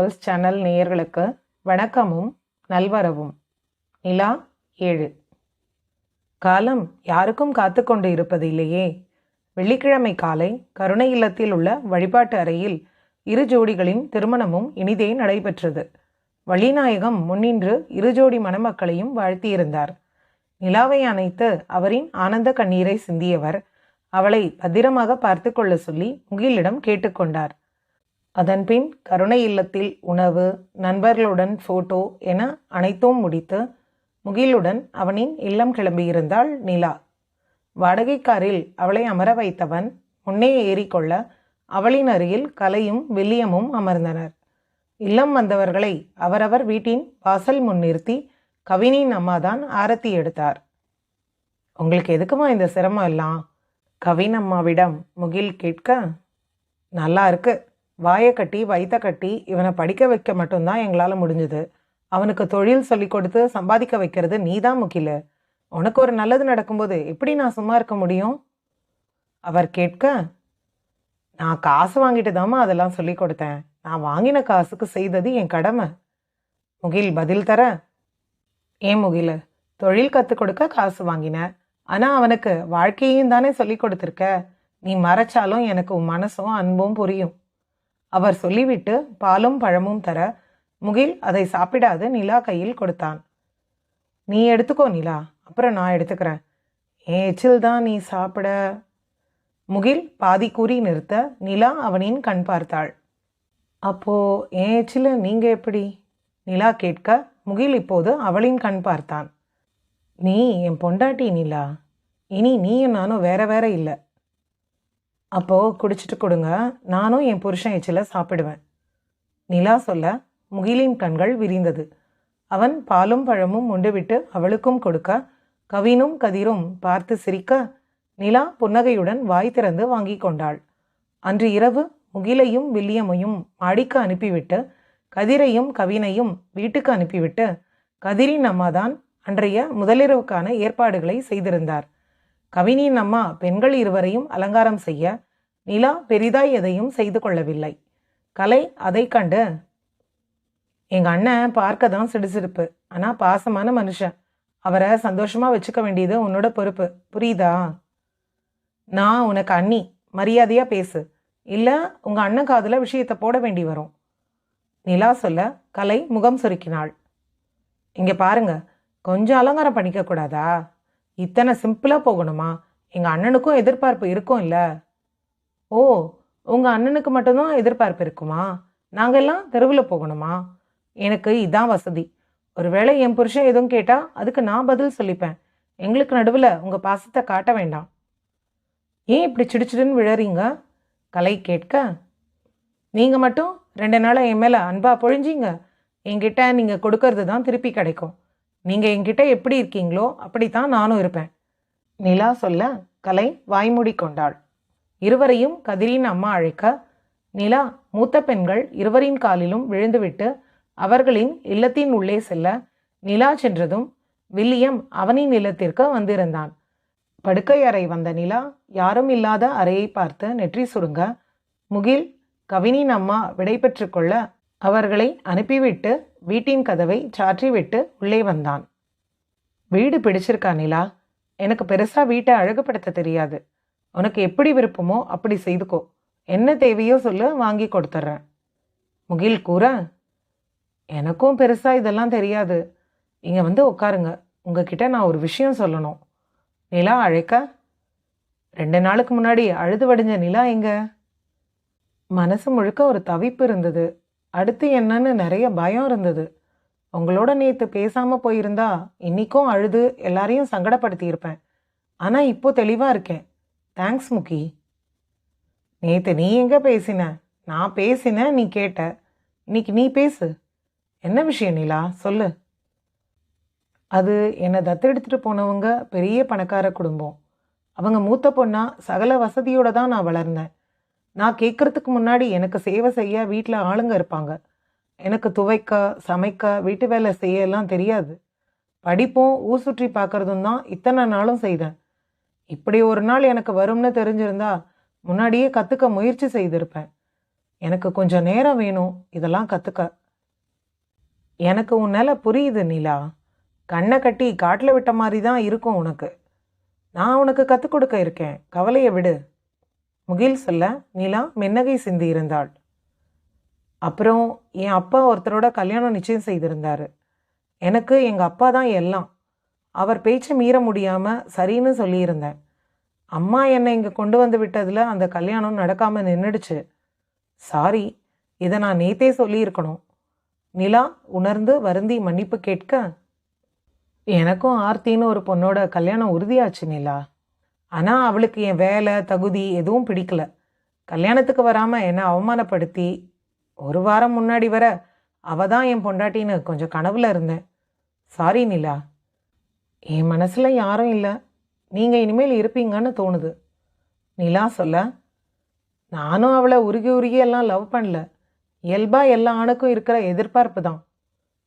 Pulse channel நேயர்களுக்கு வணக்கமும் நல்வரவும். நிலா ஏழு. காலம் யாருக்கும் காத்து கொண்டு இருப்பது இல்லையே. வெள்ளிக்கிழமை காலை கருணை இல்லத்தில் உள்ள வழிபாட்டு அறையில் இரு ஜோடிகளின் திருமணமும் இனிதே நடைபெற்றது. வழிநாயகம் முன்னின்று இரு ஜோடி மணமக்களையும் வாழ்த்தியிருந்தார். நிலாவை அணைத்து அவரின் ஆனந்த கண்ணீரை சிந்தியவர். அவளை பத்திரமாக பார்த்து கொள்ள சொல்லி முகிலிடம் கேட்டுக்கொண்டார் அதன்பின் கருணை இல்லத்தில் உணவு நண்பர்களுடன் போட்டோ என அனைத்தும் முடித்து முகிலுடன் அவனின் இல்லம் கிளம்பியிருந்தாள் நிலா. வாடகைக்காரில் அவளை அமர வைத்தவன் முன்னே ஏறிக்கொள்ள அவளின் அருகில் கலையும் வில்லியமும் அமர்ந்தனர். இல்லம் வந்தவர்களை அவரவர் வீட்டின் வாசல் முன் நிறுத்தி கவினின் அம்மாதான் ஆரத்தி எடுத்தார். உங்களுக்கு எதுக்குமா இந்த சிரமம் எல்லாம்? கவின் அம்மாவிடம் முகில் கேட்க நல்லா இருக்கு. வாயை கட்டி வயிற்ற கட்டி இவனை படிக்க வைக்க மட்டும்தான் எங்களால் முடிஞ்சது. அவனுக்கு தொழில் சொல்லி கொடுத்து சம்பாதிக்க வைக்கிறது நீ தான் முகில. உனக்கு ஒரு நல்லது நடக்கும்போது எப்படி நான் சும்மா இருக்க முடியும்? அவர் கேட்க நான் காசு வாங்கிட்டு தாம்மா அதெல்லாம் சொல்லி கொடுத்தேன். நான் வாங்கின காசுக்கு செய்தது என் கடமை. முகில் பதில் தர ஏன் முகில்? தொழில் கற்றுக் கொடுக்க காசு வாங்கின. ஆனால் அவனுக்கு வாழ்க்கையும் தானே சொல்லி கொடுத்துருக்க. நீ மறைச்சாலும் எனக்கு உன் மனசும் அன்பும் புரியும். அவர் சொல்லிவிட்டு பாலும் பழமும் தர முகில் அதை சாப்பிடாது நிலா கையில் கொடுத்தான். நீ எடுத்துக்கோ நிலா அப்புறம் நான் எடுத்துக்கிறேன். ஏச்சில் தான் நீ சாப்பிட முகில் பாதி கூறி நிறுத்த நிலா அவனின் கண் பார்த்தாள். அப்போ ஏச்சில் எச்சில் நீங்க எப்படி நிலா கேட்க முகில் இப்போது அவளின் கண் பார்த்தான். நீ என் பொண்டாட்டி நிலா. இனி நீயும் நானும் வேற வேற இல்லை. அப்போது குடிச்சிட்டு கொடுங்க. நானும் என் புருஷன் எச்சில சாப்பிடுவேன். நிலா சொல்ல முகிலின் கண்கள் விரிந்தது. அவன் பாலும் பழமும் உண்டுவிட்டு அவளுக்கும் கொடுக்க கவினும் கதிரும் பார்த்து சிரிக்க நிலா புன்னகையுடன் வாய் திறந்து வாங்கி கொண்டாள். அன்று இரவு முகிலையும் வில்லியமையும் மாடிக்கு அனுப்பிவிட்டு கதிரையும் கவினையும் வீட்டுக்கு அனுப்பிவிட்டு கதிரின் அம்மாதான் அன்றைய முதலிரவுக்கான ஏற்பாடுகளை செய்திருந்தார். கவினியின் அம்மா பெண்கள் இருவரையும் அலங்காரம் செய்ய நிலா பெரிதாய் எதையும் செய்து கொள்ளவில்லை. கலை அதை கண்டு எங்க அண்ணன் பார்க்க தான் சிடுசிடுப்பு. ஆனா பாசமான மனுஷன். அவரை சந்தோஷமா வச்சுக்க வேண்டியது உன்னோட பொறுப்பு. புரியுதா? நான் உனக்கு அண்ணி. மரியாதையா பேசு. இல்ல உங்க அண்ணன் காதுல விஷயத்தை போட வேண்டி வரும். நிலா சொல்ல கலை முகம் சுருக்கினாள். இங்க பாருங்க. கொஞ்சம் அலங்காரம் பண்ணிக்க கூடாதா இத்தனை சிம்பிளாக போகணுமா? எங்கள் அண்ணனுக்கும் எதிர்பார்ப்பு இருக்கும் இல்லை? ஓ உங்கள் அண்ணனுக்கு மட்டும்தான் எதிர்பார்ப்பு இருக்குமா? நாங்கெல்லாம் தெருவில் போகணுமா? எனக்கு இதான் வசதி. ஒருவேளை என் புருஷன் எதுவும் கேட்டால் அதுக்கு நான் பதில் சொல்லிப்பேன். எங்களுக்கு நடுவில் உங்கள் பாசத்தை காட்ட வேண்டாம். ஏன் இப்படி சிடிச்சிடுன்னு விழறீங்க? கலை கேட்க. நீங்கள் மட்டும் ரெண்டு நாளாக என் மேலே அன்பாக பொழிஞ்சிங்க. என்கிட்ட நீங்கள் கொடுக்கறது தான் திருப்பி கிடைக்கும். நீங்கள் என்கிட்ட எப்படி இருக்கீங்களோ அப்படித்தான் நானும் இருப்பேன். நிலா சொல்ல கலை வாய்மூடி கொண்டாள். இருவரையும் கதிரின் அம்மா அழைக்க நிலா மூத்த பெண்கள் இருவரின் காலிலும் விழுந்துவிட்டு அவர்களின் இல்லத்தின் உள்ளே செல்ல. நிலா சென்றதும் வில்லியம் அவனின் இல்லத்திற்கு வந்திருந்தான். படுக்கை அறை வந்த நிலா யாரும் இல்லாத அறையை பார்த்து நெற்றி சுருங்க முகில் கவினின் அம்மா விடை கொள்ள அவர்களை அனுப்பிவிட்டு வீட்டின் கதவை சாற்றிவிட்டு உள்ளே வந்தான். வீடு பிடிச்சிருக்கா நிலா? எனக்கு பெருசா வீட்டை அழகுபடுத்த தெரியாது. உனக்கு எப்படி விருப்பமோ அப்படி செய்துக்கோ. என்ன தேவையோ சொல்லு வாங்கி கொடுத்துட்றேன். முகில் கூற எனக்கும் பெருசா இதெல்லாம் தெரியாது. இங்க வந்து உட்காருங்க. உங்ககிட்ட நான் ஒரு விஷயம் சொல்லணும். நிலா அழைக்க ரெண்டு நாளுக்கு முன்னாடி அழுது வடிஞ்ச நிலா எங்க? மனசு முழுக்க ஒரு தவிப்பு இருந்தது. அடுத்து என்னன்னு நிறைய பயம் இருந்தது. உங்களோட நேற்று பேசாமல் போயிருந்தா இன்னிக்கும் அழுது எல்லாரையும் சங்கடப்படுத்தியிருப்பேன். ஆனால் இப்போ தெளிவாக இருக்கேன். தேங்க்ஸ் முக்கி. நேற்று நீ எங்கே பேசின? நான் பேசினேன் நீ கேட்ட. இன்னைக்கு நீ பேசு. என்ன விஷயம் நிலா? சொல்லு. அது என்னை தத்தெடுத்துட்டு போனவங்க பெரிய பணக்கார குடும்பம். அவங்க மூத்த பொண்ணா சகல வசதியோடு தான் நான் வளர்ந்தேன். நான் கேட்கறதுக்கு முன்னாடி எனக்கு சேவை செய்ய வீட்டில் ஆளுங்க இருப்பாங்க. எனக்கு துவைக்க சமைக்க வீட்டு வேலை செய்ய எல்லாம் தெரியாது. படிப்பும் ஊர் சுற்றி பார்க்கறதும் தான் இத்தனை நாளும் செய்தேன். இப்படி ஒரு நாள் எனக்கு வரும்னு தெரிஞ்சிருந்தா முன்னாடியே கற்றுக்க முயற்சி செய்திருப்பேன். எனக்கு கொஞ்சம் நேரம் வேணும் இதெல்லாம் கற்றுக்க எனக்கு உன்னால புரியுது நிலா. கண்ணை கட்டி காட்டில் விட்ட மாதிரி தான் இருக்கும் உனக்கு. நான் உனக்கு கற்றுக் கொடுக்க இருக்கேன். கவலையை விடு. முகில் சொல்ல நிலா மென்னகை சிந்தி இருந்தாள். அப்புறம் என் அப்பா ஒருத்தரோட கல்யாணம் நிச்சயம் செய்திருந்தாரு. எனக்கு எங்கள் அப்பா தான் எல்லாம். அவர் பேச்சை மீற முடியாமல் சரின்னு சொல்லியிருந்தேன். அம்மா என்னை இங்கே கொண்டு வந்து விட்டதில் அந்த கல்யாணம் நடக்காமல் நின்றுடுச்சு சாரி இதை நான் நேத்தே சொல்லியிருக்கணும். நிலா உணர்ந்து வருந்தி மன்னிப்பு கேட்க எனக்கும் ஆர்த்தின்னு ஒரு பொண்ணோட கல்யாணம் உறுதியாச்சு நிலா. ஆனால் அவளுக்கு என் வேலை தகுதி எதுவும் பிடிக்கல. கல்யாணத்துக்கு வராமல் என்னை அவமானப்படுத்தி ஒரு வாரம் முன்னாடி வர அவ தான் என் பொண்டாட்டின்னு கொஞ்சம் கனவுல இருந்தேன். சாரி நிலா. என் மனசில் யாரும் இல்லை. நீங்கள் இனிமேல் இருப்பீங்கன்னு தோணுது. நிலா சொல்ல நானும் அவளை உருகி உருகி எல்லாம் லவ் பண்ணல. இயல்பாக எல்லா ஆணுக்கும் இருக்கிற எதிர்பார்ப்பு தான்.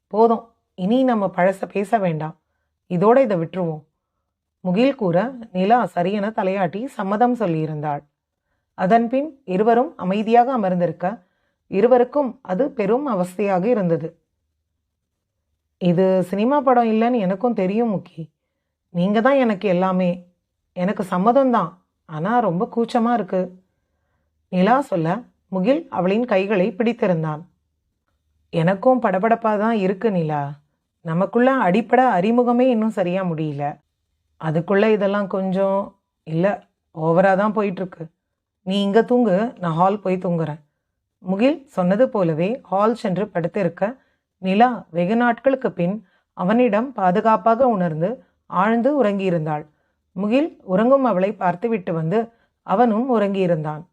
போதும். இனி நம்ம பழச பேச வேண்டாம். இதோட இதை விட்டுருவோம். முகில் கூற நிலா சரியென தலையாட்டி சம்மதம் சொல்லியிருந்தாள். அதன்பின் இருவரும் அமைதியாக அமர்ந்திருக்க இருவருக்கும் அது பெரும் அவஸ்தையாக இருந்தது. இது சினிமா படம் இல்லைன்னு எனக்கும் தெரியும் முக்கி. நீங்கள் தான் எனக்கு எல்லாமே. எனக்கு சம்மதம்தான் ஆனால் ரொம்ப கூச்சமாக இருக்கு. நிலா சொல்ல முகில் அவளின் கைகளை பிடித்திருந்தான். எனக்கும் படபடப்பாக தான் இருக்கு நிலா. நமக்குள்ள அடிப்படை அறிமுகமே இன்னும் சரியாக முடியல. அதுக்குள்ளே இதெல்லாம் கொஞ்சம் இல்லை ஓவராக தான் போயிட்டுருக்கு. நீ இங்கே தூங்கு நான் ஹால் போய் தூங்குறேன். முகில் சொன்னது போலவே ஹால் சென்று படுத்திருக்க நிலா வெகு நாட்களுக்கு பின் அவனிடம் பாதுகாப்பாக உணர்ந்து ஆழ்ந்து உறங்கியிருந்தாள். முகில் உறங்கும் அவளை பார்த்துவிட்டு வந்து அவனும் உறங்கியிருந்தான்.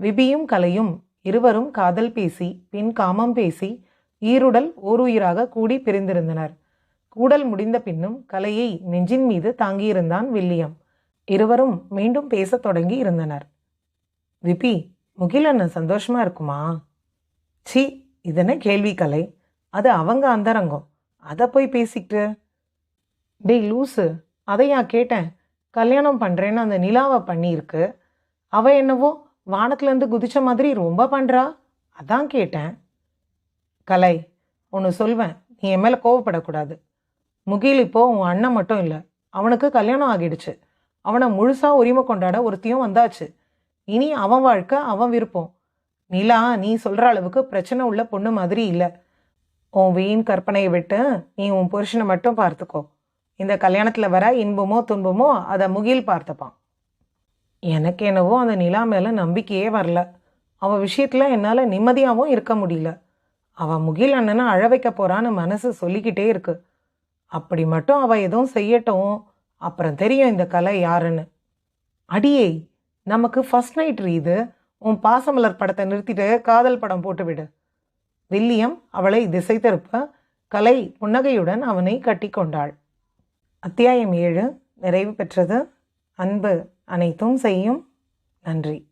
விபியும் கலையும் இருவரும் காதல் பேசி பின் காமம் பேசி ஈருடல் ஓருயிராக கூடி பிரிந்திருந்தனர். கூடல் முடிந்த பின்னும் கலையை நெஞ்சின் மீது தாங்கியிருந்தான் வில்லியம். இருவரும் மீண்டும் பேசத் தொடங்கி இருந்தனர். விபி முகில் அண்ணன் சந்தோஷமா இருக்குமா? சி இதென்ன கேள்வி கலை. அது அவங்க அந்தரங்கம். அதை போய் பேசிக்கிட்டு டேய் லூசு அதையா கேட்டேன். கல்யாணம் பண்ணுறேன்னு அந்த நிலாவை பண்ணியிருக்கு. அவ என்னவோ வானத்துலேருந்து குதிச்ச மாதிரி ரொம்ப பண்ணுறா அதான் கேட்டேன். கலை ஒன்று சொல்வேன். நீ என் மேலே கோவப்படக்கூடாது. முகில் இப்போது உன் அண்ணன் மட்டும் இல்லை. அவனுக்கு கல்யாணம் ஆகிடுச்சு. அவனை முழுசாக உரிமை கொண்டாட ஒருத்தியும் வந்தாச்சு. இனி அவன் வாழ்க்கை அவன் விருப்பம். நிலா நீ சொல்கிற அளவுக்கு பிரச்சனை உள்ள பொண்ணு மாதிரி இல்லை. உன் வீண் கற்பனையை விட்டு நீ உன் புருஷனை மட்டும் பார்த்துக்கோ. இந்த கல்யாணத்தில் வர இன்பமோ துன்பமோ அதை முகில் பார்த்துப்பான். எனக்கு என்னவோ அந்த நிலா மேலே நம்பிக்கையே வரல. அவள் விஷயத்தில் என்னால் நிம்மதியாகவும் இருக்க முடியல. அவள் முகில் அண்ணனை அழ வைக்க போகிறான்னு மனசு சொல்லிக்கிட்டே இருக்குது அப்படி மட்டும் அவள் எதுவும் செய்யட்டும். அப்புறம் தெரியும் இந்த கலை யாருன்னு. அடியே நமக்கு ஃபஸ்ட் நைட் ரீது உன் பாசமலர் படத்தை நிறுத்திட்டு காதல் படம் போட்டு விடு. வில்லியம் அவளை திசை திருப்ப கலை புன்னகையுடன் அவனை கட்டிக்கொண்டாள் அத்தியாயம் ஏழு நிறைவு பெற்றது. அன்பு அனைத்தும் செய்யும். நன்றி.